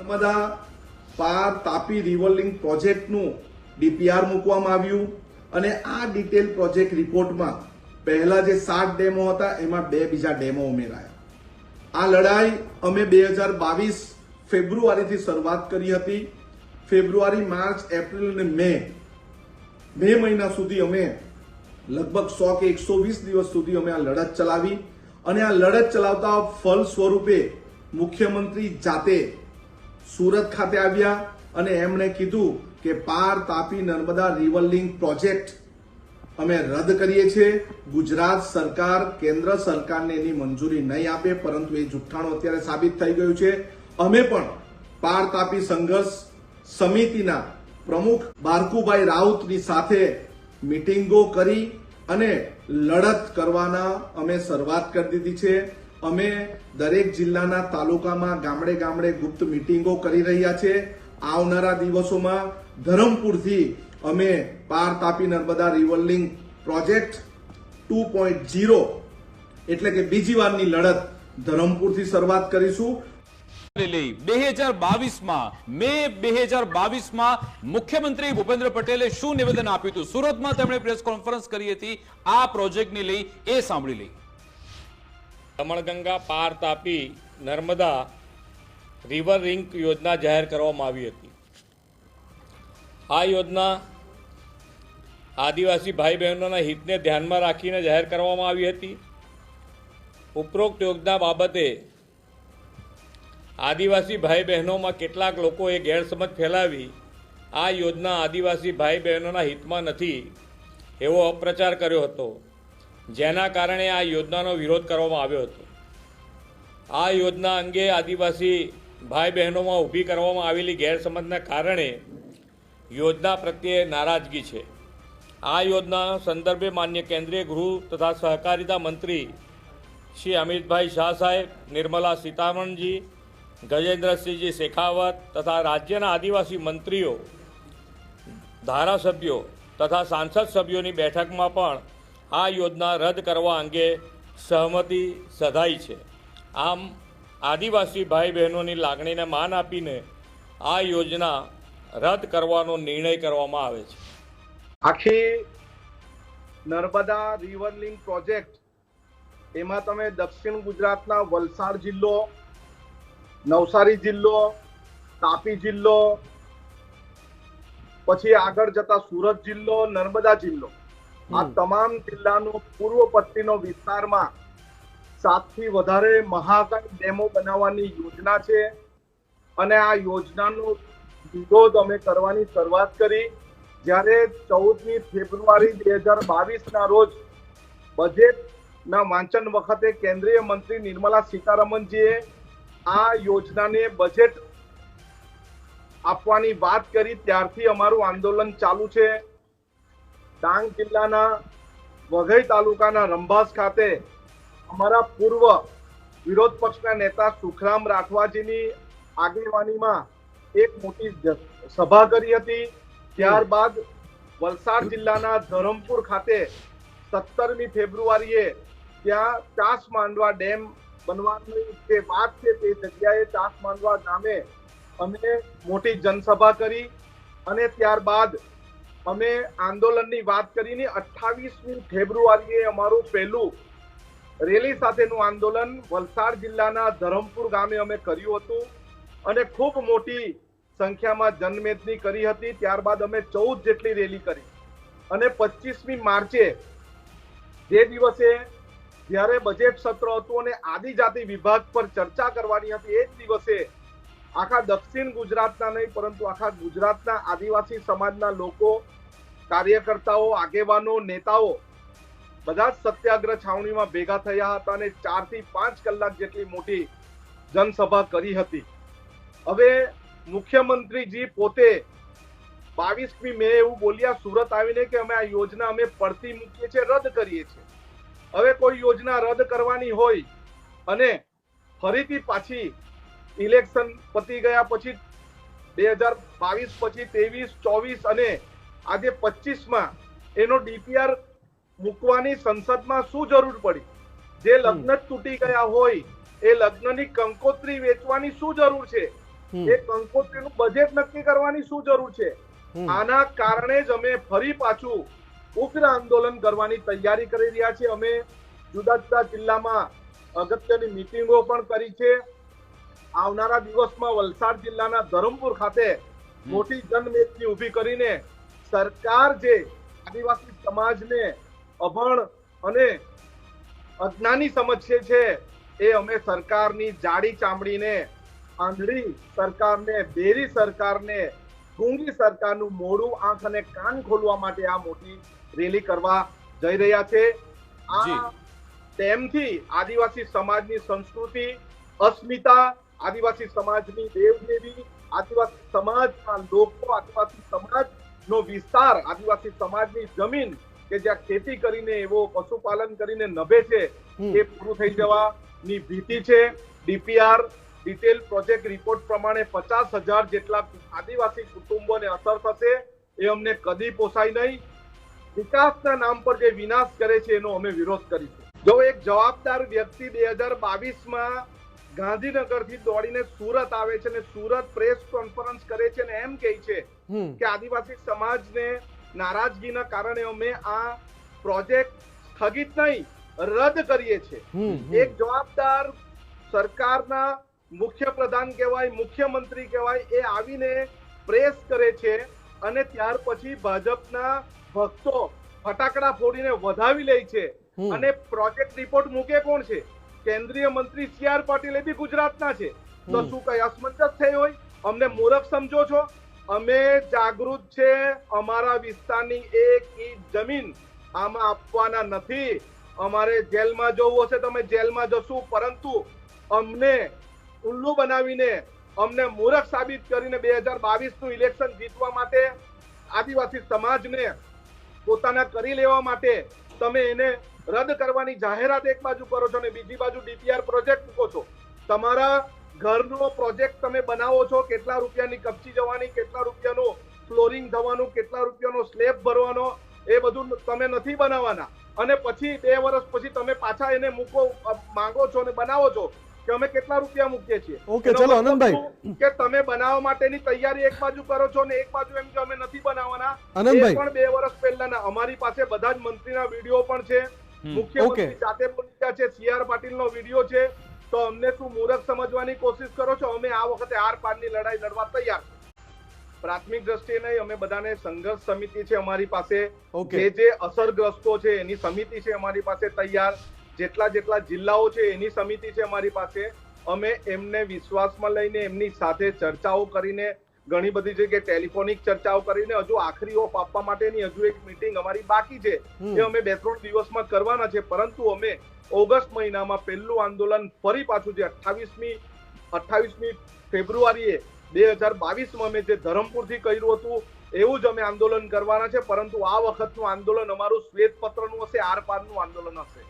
નર્મદા પાર તાપી રિવરલિંગ પ્રોજેક્ટનું ડીપીઆર મૂકવામાં આવ્યું અને આ ડિટેલ પ્રોજેક્ટ રિપોર્ટમાં પહેલા જે સાત ડેમો હતા, એમાં બે બીજા ડેમો ઉમેરાયા. આ લડાઈ અમે બે હજાર બાવીસ ફેબ્રુઆરીથી શરૂઆત કરી હતી. ફેબ્રુઆરી, માર્ચ, એપ્રિલ અને મે. મે મહિના સુધી અમે લગભગ સો કે એકસો વીસ દિવસ સુધી અમે આ લડત ચલાવી અને આ લડત ચલાવતા ફલ સ્વરૂપે મુખ્યમંત્રી જાતે સુરત ખાતે આવ્યા અને એમણે કીધું કે Par Tapi Narmada river link project અમે રદ કરીએ છીએ. ગુજરાત સરકાર કેન્દ્ર સરકારને એની મંજૂરી નહીં આપે, પરંતુ એ જુઠ્ઠાણું અત્યારે સાબિત થઈ ગયું છે. અમે પણ પાર તાપી સંઘર્ષ સમિતિના પ્રમુખ બારકુભાઈ રાઉતની સાથે મિટિંગો કરી અને લડત કરવાના અમે શરૂઆત કરી દીધી છે. અમે દરેક જિલ્લાના તાલુકામાં ગામડે ગામડે ગુપ્ત મિટિંગો કરી રહ્યા છે. આવનારા દિવસોમાં ધરમપુરથી અમે Par Tapi Narmada river project two point zero એટલે કે બીજી વારની લડત ધરમપુરથી શરૂઆત કરીશું. બે હજાર બાવીસમાં, મે બે હજાર બાવીસમાં મુખ્યમંત્રી ભૂપેન્દ્ર પટેલે શું નિવેદન આપ્યું હતું? સુરતમાં તેમણે પ્રેસ કોન્ફરન્સ કરી હતી. આ પ્રોજેક્ટને લઈ એ સાંભળી લઈ. દમણગંગા પાર તાપી નર્મદા રિવર રિંક યોજના જાહેર કરવામાં આવી હતી. આ યોજના આદિવાસી ભાઈ બહેનોના હિતને ધ્યાનમાં રાખીને જાહેર કરવામાં આવી હતી. ઉપરોક્ત યોજના બાબતે આદિવાસી ભાઈ બહેનોમાં કેટલાક લોકોએ ગેરસમજ ફેલાવી આ યોજના આદિવાસી ભાઈ બહેનોના હિતમાં નથી એવો અપપ્રચાર કર્યો હતો. જેના કારણે આ યોજનાનો વિરોધ કરવામાં આવ્યો હતો. આ યોજના અંગે આદિવાસી ભાઈ બહેનોમાં ઊભી કરવામાં આવેલી ગેરસમજના કારણે યોજના પ્રત્યે નારાજગી છે. આ યોજના સંદર્ભે માન્ય કેન્દ્રીય ગૃહ તથા સહકારિતા મંત્રી શ્રી અમિતભાઈ શાહ સાહેબ, નિર્મલા સીતારમણજી, ગજેન્દ્રસિંહજી શેખાવત તથા રાજ્યના આદિવાસી મંત્રીઓ, ધારાસભ્યો તથા સાંસદ સભ્યોની બેઠકમાં પણ આ યોજના રદ કરવા અંગે સહમતિ સધાઈ છે. આમ, આદિવાસી ભાઈ બહેનોની લાગણીને માન આપીને આ યોજના રદ કરવાનો નિર્ણય કરવામાં આવે છે. આખી નર્મદા રિવર લિંક પ્રોજેક્ટ, એમાં તમે દક્ષિણ ગુજરાતના વલસાડ જિલ્લો, નવસારી જિલ્લો, તાપી જિલ્લો, પછી આગળ જતા સુરત જિલ્લો, નર્મદા જિલ્લો. આ તમામ જિલ્લાનો પૂર્વ પટ્ટીનો વિસ્તારમાં સાતથી વધારે મહાકાય ડેમો બનાવવાની યોજના છે. અને આ યોજનાનો વિરોધ અમે કરવાની શરૂઆત કરી. જ્યારે ચૌદમી ફેબ્રુઆરી બે હજાર બાવીસના રોજ બજેટના વાંચન વખતે કેન્દ્રીય મંત્રી નિર્મલા સીતારમણજીએ આ યોજનાને બજેટ આપવાની વાત કરી. ત્યારથી અમારું આંદોલન ચાલુ છે. ડાંગ જિલ્લાના વઘઈ તાલુકાના રંભાસ ખાતે અમારા પૂર્વ વિરોધ પક્ષના નેતા સુખરામ રાઠવાજીની આગેવાનીમાં એક મોટી સભા કરી હતી. ત્યારબાદ વલસાડ જિલ્લાના ધરમપુર ખાતે સત્તરમી ફેબ્રુઆરીએ ત્યાં ચાસ માંડવા ડેમ બનવાની જે વાત છે તે જગ્યાએ ચાસ માંડવા ગામે અમે મોટી જનસભા કરી અને ત્યારબાદ અમે આંદોલનની વાત કરીને અઠ્ઠાવીસમી ફેબ્રુઆરીએ અમારું પહેલું રેલી સાથેનું આંદોલન વલસાડ જિલ્લાના ધરમપુર ગામે અમે કર્યું હતું અને ખૂબ મોટી સંખ્યામાં જનમેદની કરી હતી. ત્યારબાદ અમે ચૌદ જેટલી રેલી કરી. અને પચીસમી માર્ચે જે દિવસે જ્યારે બજેટ સત્ર હતું અને આદિજાતિ વિભાગ પર ચર્ચા કરવાની હતી, એ જ દિવસે આખા દક્ષિણ ગુજરાતના નહીં, પરંતુ આખા ગુજરાતના આદિવાસી સમાજના લોકો, કાર્યકર્તાઓ, આગેવાનો, નેતાઓ બધા જ સત્યાગ્રહ છાવણીમાં ભેગા થયા હતા અને ચારથી પાંચ કલાક જેટલી મોટી જનસભા કરી હતી. હવે મુખ્યમંત્રીજી પોતે બાવીસમી મે એવું બોલ્યા, સુરત આવીને કે અમે આ યોજના અમે પડતી મૂકીએ છીએ, રદ કરીએ છીએ. હવે કોઈ યોજના રદ કરવાની હોય અને ફરીથી પાછી ઇલેક્શન પતી ગયા પછી બે હજાર બાવીસ પછી ત્રેવીસ ચોવીસ અને આજે પચીસમાં એનો ડીપીઆર મૂકવાની સંસદમાં શું જરૂર પડી? જે લગ્ન તૂટી ગયા હોય એ લગ્નની કંકોત્રી વેચવાની શું જરૂર છે? એ કંકોત્રીનું બજેટ નક્કી કરવાની શું જરૂર છે? આના કારણે જ અમે ફરી પાછું ઉગ્ર આંદોલન કરવાની તૈયારી કરી રહ્યા છીએ. અમે જુદા જુદા જિલ્લામાં અગત્યની મિટિંગો પણ કરી છે. આવનારા દિવસમાં વલસાડ જિલ્લાના ધરમપુર ખાતે મોટી જનમેદની ઊભી કરીને સરકાર જે આદિવાસી સમાજને અભણ અને અજ્ઞાની સમજે છે એ અમે સરકારની જાડી ચામડીને આંધળી સરકારને બેરી સરકારને ગૂંગી સરકારનું મોડું આંખ અને કાન ખોલવા માટે આ મોટી રેલી કરવા જઈ રહ્યા છે. આ તેમથી આદિવાસી સમાજની સંસ્કૃતિ અસ્મિતા આદિવાસી સમાજની દેવદેવી આદિવાસી સમાજના લોકો આદિવાસી સમાજનો વિસ્તાર આદિવાસી સમાજની જમીન કે જ્યાં ખેતી કરીને એવો પશુપાલન કરીને નભે છે એ પૂરું થઈ જવાની ભીતિ છે. ડીપીઆર ડિટેલ પ્રોજેક્ટ રિપોર્ટ પ્રમાણે પચાસ હજાર જેટલા આદિવાસી કુટુંબોને અસર થશે એ અમને કદી પોસાય નહીં. વિકાસના નામ પર જે વિનાશ કરે છે એનો અમે વિરોધ કરીશું. જો એક જવાબદાર વ્યક્તિ બે હજાર બાવીસમાં ગાંધીનગરથી દોડીને સુરત આવે છે અને સુરત પ્રેસ કોન્ફરન્સ કરે છે અને એમ કહે છે કે આદિવાસી સમાજને નારાજગીના કારણે અમે આ પ્રોજેક્ટ સ્થગિત નહીં રદ કરીએ છીએ એક જવાબદાર સરકારના મુખ્ય પ્રધાન કહેવાય મુખ્યમંત્રી કહેવાય એ આવીને પ્રેસ કરે છે અને ત્યાર પછી ભાજપના ભક્તો ફટાકડા ફોડીને વધાવી લે છે. અને પ્રોજેક્ટ રિપોર્ટ મૂકે કોણ છે? કેન્દ્રીય મંત્રી સી આર પાટીલ એ બી ગુજરાતના છે. તો શું કઈ અસમંજસ થઈ હોય? અમને મૂરખ સમજો છો. અમે જાગૃત છે. અમારા વિસ્તારની એક ઈંચ જમીન આમાં આપવાના નથી. અમારે જેલમાં જવું હશે તમે જેલમાં જશું. પરંતુ અમને ઉલ્લુ બનાવીને અમને મૂરખ સાબિત કરીને બે હજાર બાવીસનું ઇલેક્શન જીતવા માટે આદિવાસી સમાજને પોતાના કરી લેવા માટે તમે એને રદ કરવાની જાહેરાત એક બાજુ કરો છો અને બીજી બાજુ ડીપીઆર પ્રોજેક્ટ મૂકો છો. તમારા ઘરનો પ્રોજેક્ટ તમે બનાવો છો કેટલા રૂપિયાની કપચી જવાની કેટલા રૂપિયાનું ફ્લોરિંગ થવાનું કેટલા રૂપિયાનો સ્લેબ ભરવાનો એ બધું તમે નથી બનાવવાના. અને પછી બે વર્ષ પછી તમે પાછા એને મૂકો માંગો છો અને બનાવો છો કે અમે કેટલા રૂપિયા મૂકીએ છીએ. ઓકે, ચલો, આનંદભાઈ. કે તમે બનાવવા માટેની તૈયારી એક બાજુ કરો છો ને એક બાજુ એમ કે અમે નથી બનાવવાના. આનંદભાઈ. પણ બે વર્ષ પહેલાના અમારી પાસે બધા જ મંત્રીના વીડિયો પણ છે. મુખ્યમંત્રી. જાતે બોલ્યા છે સીઆર પાટીલ નો વીડિયો છે. તો અમને શું મૂર્ખ સમજવાની કોશિશ કરો છો? અમે આ વખતે આર પારની લડાઈ લડવા તૈયાર. પ્રાથમિક દ્રષ્ટિએ નહીં અમે બધાને સંઘર્ષ સમિતિ છે અમારી પાસે. જે જે અસરગ્રસ્તો છે એની સમિતિ છે અમારી પાસે તૈયાર. જેટલા જેટલા જિલ્લાઓ છે એની સમિતિ છે અમારી પાસે. અમે એમને વિશ્વાસમાં લઈને એમની સાથે ચર્ચાઓ કરીને ઘણી બધી જગ્યાએ ટેલિફોનિક ચર્ચાઓ કરીને હજુ આખરી ઓફ આપવા માટેની હજુ એક મીટિંગ અમારી બાકી છે. એ અમે બે ત્રણ દિવસમાં કરવાના છે પરંતુ અમે ઓગસ્ટ મહિનામાં પહેલું આંદોલન ફરી પાછું જે અઠ્ઠાવીસમી અઠ્ઠાવીસમી ફેબ્રુઆરીએ બે હજાર બાવીસમાં અમે જે ધરમપુરથી કર્યું હતું એવું જ અમે આંદોલન કરવાના છે પરંતુ આ વખતનું આંદોલન અમારું શ્વેતપત્રનું હશે આર પારનું આંદોલન હશે.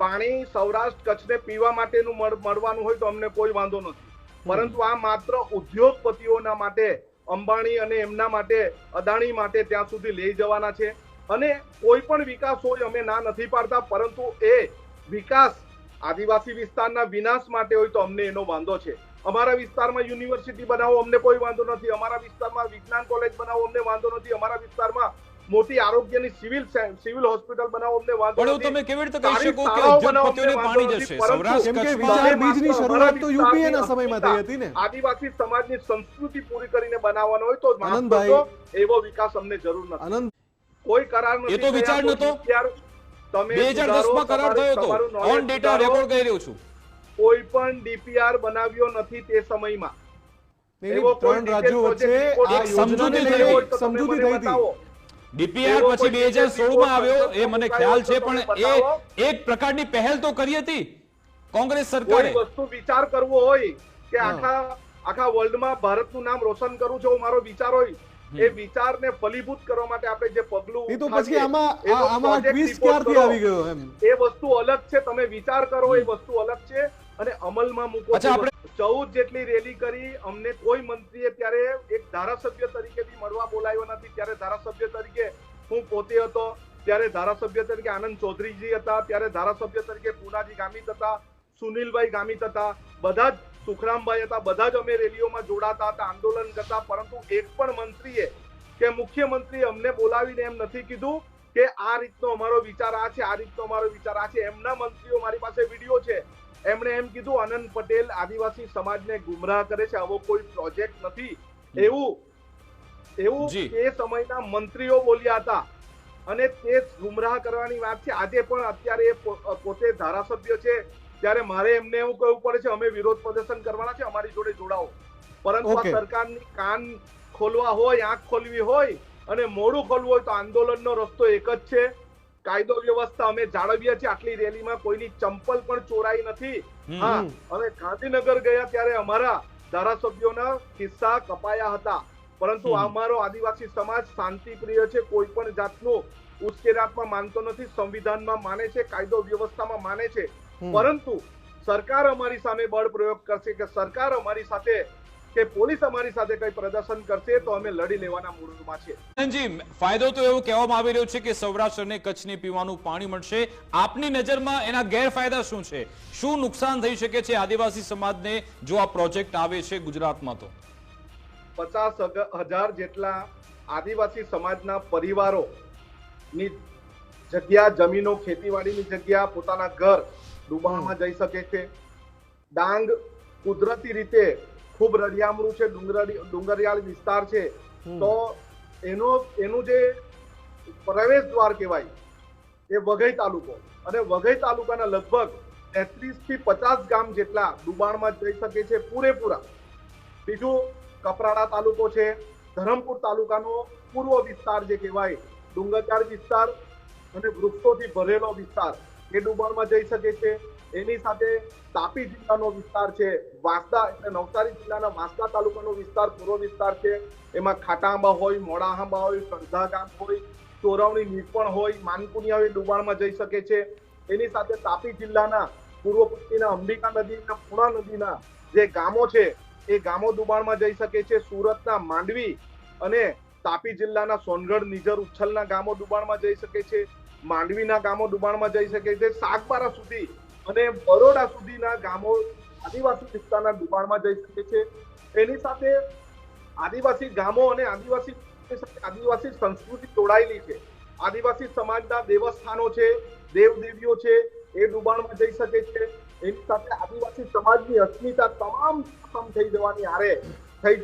પાણી સૌરાષ્ટ્ર કચ્છને પીવા માટેનું મળવાનું હોય તો અમને કોઈ વાંધો નથી. પરંતુ આ માત્ર ઉદ્યોગપતિઓના માટે, અંબાણી અને એમના માટે, અદાણી માટે ત્યાં સુધી લઈ જવાના છે. અને કોઈ પણ વિકાસ હોય અમે ના નથી પાડતા, પરંતુ એ વિકાસ આદિવાસી વિસ્તારના વિનાશ માટે હોય તો અમને એનો વાંધો છે. અમારા વિસ્તારમાં યુનિવર્સિટી બનાવો અમને કોઈ વાંધો નથી. અમારા વિસ્તારમાં વિજ્ઞાન કોલેજ બનાવો અમને વાંધો નથી. અમારા વિસ્તારમાં મોટી આરોગ્યની સિવિલ સિવિલ હોસ્પિટલ બનાવો અમને વાંધો પણ તમે કેવી રીતે કહી શકો કે ઉદ્યોગપતિઓને પાણી જશે? સૌરાષ્ટ્ર કચ્છમાં બીજની શરૂઆત તો યુપીએ ના સમયમાં થઈ હતી ને? આદિવાસી સમાજની સંસ્કૃતિ પૂરી કરીને બનાવવાનો હોય તો આનંદભાઈ. એવો વિકાસ અમને જરૂર નથી. આનંદ કોઈ કરાર નથી. એ તો વિચાર નતો તમે બે હજાર દસમાં કરાર થયો હતો. ઓન ડેટા રેકોર્ડ કરી રહ્યો છું. કોઈ પણ ડીપીઆર બનાવ્યો નથી તે સમયમાં. એવો ત્રણ રાજ્યો વચ્ચે એક સમજૂતી થઈ સમજૂતી થઈ હતી. ડીપીઆર પછી બે હજાર સોળમાં આવ્યો એ મને ખ્યાલ છે પણ એ એક પ્રકારની પહેલ તો કરી હતી કોંગ્રેસ સરકારે. વસ્તુ વિચાર કરવો હોય કે. આખા આખા વર્લ્ડમાં ભારતનું નામ રોશન કરવું છે મારો વિચાર હોય એ વિચારને ફલીભૂત કરવા માટે આપણે જે પગલું એ તો પછી આમાં આમાં ટ્વિસ્ટ ક્યારથી આવી ગયો એમ? એ વસ્તુ અલગ છે તમે વિચાર કરો એ વસ્તુ અલગ છે અને અમલમાં મૂકો અચ્છા, આપણે-. ચૌદ જેટલી રેલી કરી, અમને કોઈ મંત્રીએ ત્યારે એક ધારાસભ્ય તરીકે બી મળવા બોલાવ્યો નથી. ત્યારે ધારાસભ્ય તરીકે હું પોતે હતો, ત્યારે ધારાસભ્ય તરીકે આનંદ ચૌધરીજી હતા, ત્યારે ધારાસભ્ય તરીકે પૂનાજી ગામિત હતા, સુનિલભાઈ ગામિત હતા, બધા જ સુખરામભાઈ હતા, બધા જ અમે રેલીઓમાં જોડાતા હતા, આંદોલન કરતા, પરંતુ એક પણ મંત્રીએ કે મુખ્યમંત્રીએ અમને બોલાવીને એમ નથી કીધું કે આ રીતનો અમારો વિચાર આ છે, આ રીતનો અમારો વિચાર આ છે. એમના મંત્રીઓ મારી પાસે વીડિયો છે. એમણે એમ કીધું આનંદ પટેલ આદિવાસી સમાજને ગુમરાહ કરે છે. આવો કોઈ પ્રોજેક્ટ નથી. એવું એવું એ સમયના મંત્રીઓ બોલ્યા હતા. અને તે ગુમરાહ કરવાની વાત છે. આજે પણ અત્યારે એ પોતે ધારાસભ્ય છે. ત્યારે મારે એમને એવું કહેવું પડે છે અમે વિરોધ પ્રદર્શન કરવાના છે અમારી જોડે જોડાઓ. પરંતુ આ સરકારની કાન ખોલવા હોય આંખ ખોલવી હોય અને મોડું ખોલવું હોય તો આંદોલનનો રસ્તો એક જ છે. કાયદો વ્યવસ્થા અમે જાળવીએ છીએ. આટલી રેલીમાં કોઈની ચંપલ પણ ચોરાઈ નથી. હા અમે ગાંધીનગર ગયા ત્યારે અમારા ધારાસભ્યોના કિસ્સા કપાયા હતા. પરંતુ અમારો આદિવાસી સમાજ શાંતિ પ્રિય છે. કોઈ પણ જાતનું ઉશ્કેરાટમાં માનતો નથી. સંવિધાનમાં માને છે કાયદો વ્યવસ્થામાં માને છે. પરંતુ સરકાર અમારી સામે બળ પ્રયોગ કરશે કે સરકાર અમારી સાથે કે પોલીસ અમારી સાથે કઈ પ્રદર્શન કરશે તો અમે લડી લેવાના મૂડમાં છે જી ફાયદો તો એવો કહેવામાં આવી રહ્યો છે કે સૌરાષ્ટ્ર અને કચ્છને પીવાનું પાણી મળશે. આપની નજરમાં એના ગેરફાયદા શું છે? શું નુકસાન થઈ શકે છે આદિવાસી સમાજને જો આ પ્રોજેક્ટ આવે છે ગુજરાતમાં તો? પચાસ હજાર જેટલા આદિવાસી સમાજના પરિવારો ની જગ્યા જમીનો ખેતીવાડીની જગ્યા પોતાના ઘર ડુબાણમાં જઈ શકે છે. ડાંગ કુદરતી રીતે ખૂબ રળિયામણું છે ડુંગરિયાળ વિસ્તાર છે. તો એનો એનું જે પ્રવેશ દ્વાર કહેવાય એ વઘઈ તાલુકો. અને વઘઈ તાલુકાના લગભગ તેત્રીસથી પચાસ ગામ જેટલા ડુબાણમાં જઈ શકે છે પૂરેપૂરા. બીજું કપરાડા તાલુકો છે ધરમપુર તાલુકાનો પૂર્વ વિસ્તાર જે કહેવાય ડુંગરચાર વિસ્તાર અને વૃક્ષોથી ભરેલો વિસ્તાર એ ડુબાણમાં જઈ શકે છે. એની સાથે તાપી જિલ્લાનો વિસ્તાર છે, વાંસદા એટલે નવસારી જિલ્લાના વાંસદા તાલુકાનો વિસ્તાર, પૂર્વ વિસ્તાર છે. એમાં ખાટાંબા હોય, મોડાહાંબા હોય સરધા ગામ હોય ચોરવણી નીપણ હોય, માનકુનિયા હોય, ડુબાણમાં જઈ શકે છે. એની સાથે તાપી જિલ્લાના પૂર્વ પશ્ચિમના અંબિકા નદીના પૂર્ણા નદીના જે ગામો છે, એ ગામો દુબાણમાં જઈ શકે છે. સુરતના માંડવી અને તાપી જિલ્લાના સોનગઢ નિઝર ઉચ્છલના ગામો દુબાણમાં જઈ શકે છે. માંડવીના ગામો દુબાણમાં જઈ શકે છે. સાગબારા સુધી અને બરોડા સુધીના ગામો આદિવાસી વિસ્તારના દુબાણમાં જઈ શકે છે. એની સાથે આદિવાસી ગામો અને આદિવાસી સાથે આદિવાસી સંસ્કૃતિ જોડાયેલી છે. આદિવાસી સમાજના દેવસ્થાનો છે દેવદેવીઓ છે એ ડુબાણમાં જઈ શકે છે. એની સાથે આદિવાસી સમાજની અસ્મિતા તમામ ખતમ થઈ જવાની આરે થઈ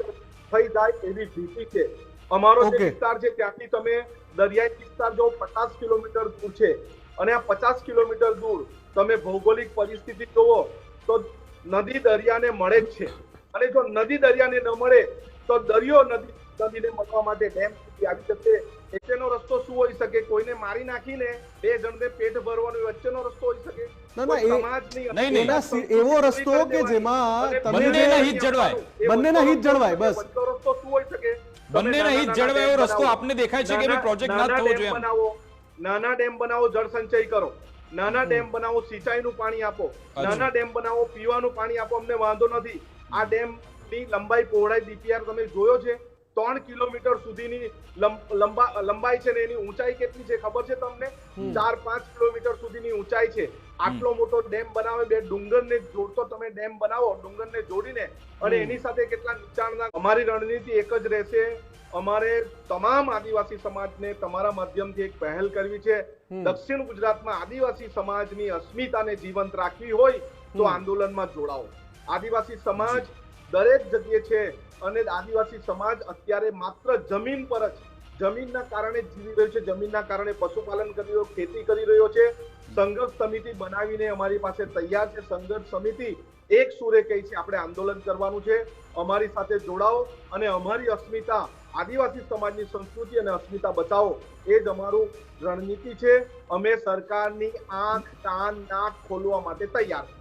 થઈ જાય એવી ભીતિ છે. અમારો જે વિસ્તાર છે ત્યાંથી તમે દરિયાઈ વિસ્તાર જો પચાસ કિલોમીટર દૂર છે અને આ પચાસ કિલોમીટર દૂર તમે ભૌગોલિક પરિસ્થિતિ જુઓ તો નદી દરિયાને મળે જ છે. અને જો નદી દરિયાને ન મળે તો દરિયો નદી નદીને મળવા માટે ડેમ સુધી આવી જશે. વચ્ચેનો રસ્તો શું હોઈ શકે? કોઈને મારી નાખીને બે જણને પેટ ભરવાનો વચ્ચેનો રસ્તો હોઈ શકે? ના, ના, કોઈ એ- સમાજની નહીં, નહીં. એવો રસ્તો કે જેમાં બંનેના હિત જળવાય. બંનેના હિત જળવાય, બસ. રસ્તો શું હોઈ શકે? બંનેના હિત જળવાય એવો રસ્તો આપને દેખાય છે કે પ્રોજેક્ટ ના થવો જોઈએ નાના ડેમ બનાવો જળ સંચય કરો. નાના ડેમ બનાવો સિંચાઈનું પાણી આપો. નાના ડેમ બનાવો પીવાનું પાણી આપો અમને વાંધો નથી. આ ડેમની લંબાઈ પહોળાઈ ડીપીઆર તમે જોયો છે? ત્રણ કિલોમીટર સુધીની લંબાઈ છે ને એની ઊંચાઈ કેટલી છે ખબર છે તમને? ચાર પાંચ કિલોમીટર સુધીની ઊંચાઈ છે. આટલો મોટો ડેમ બનાવે બે ડુંગરને જોડતો તમે ડેમ બનાવો ડુંગરને જોડીને અને એની સાથે કેટલા નીચાણના? અમારી રણનીતિ એક જ રહેશે અમારે તમામ આદિવાસી સમાજને તમારા માધ્યમથી એક પહેલ કરવી છે. દક્ષિણ ગુજરાતમાં આદિવાસી સમાજની અસ્મિતાને જીવંત રાખવી હોય તો આંદોલનમાં જોડાઓ. આદિવાસી સમાજ દરેક જગ્યાએ છે અને આદિવાસી સમાજ અત્યારે માત્ર જમીન પર જ જમીનના કારણે જીવી રહ્યો છે. જમીનના કારણે પશુપાલન કરી રહ્યો ખેતી કરી રહ્યો છે. સંઘર્ષ સમિતિ બનાવીને અમારી પાસે તૈયાર છે. સંઘર્ષ સમિતિ એક સુરે કહી છે આપણે આંદોલન કરવાનું છે. અમારી સાથે જોડાઓ અને અમારી અસ્મિતા આદિવાસી સમાજની સંસ્કૃતિ અને અસ્મિતા બચાવો એ જ અમારું રણનીતિ છે. અમે સરકારની આંખ, કાન, નાક ખોલવા માટે તૈયાર છીએ.